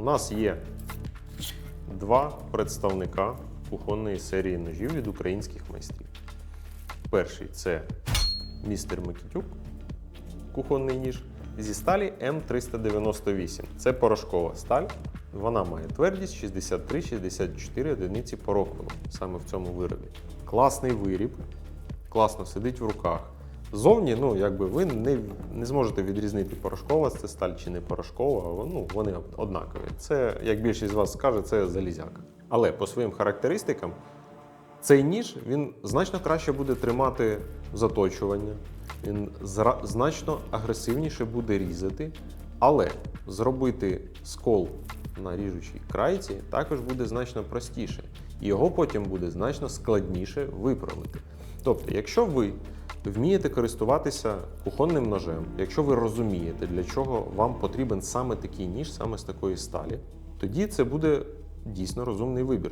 у нас є два представника кухонної серії ножів від українських майстрів. Перший це містер Микітюк, кухонний ніж зі сталі М398. Це порошкова сталь. Вона має твердість 63-64 одиниці по роквелу, саме в цьому виробі. Класний виріб, класно сидить в руках. Зовні, ну, якби ви не, не зможете відрізнити, порошкова це сталь чи не порошкова, ну, вони однакові. Це, як більшість з вас скаже, це залізяка. Але по своїм характеристикам цей ніж він значно краще буде тримати заточування, він значно агресивніше буде різати, але зробити скол на ріжучій крайці також буде значно простіше. І його потім буде значно складніше виправити. Тобто, якщо ви вмієте користуватися кухонним ножем, якщо ви розумієте, для чого вам потрібен саме такий ніж, саме з такої сталі, тоді це буде дійсно розумний вибір.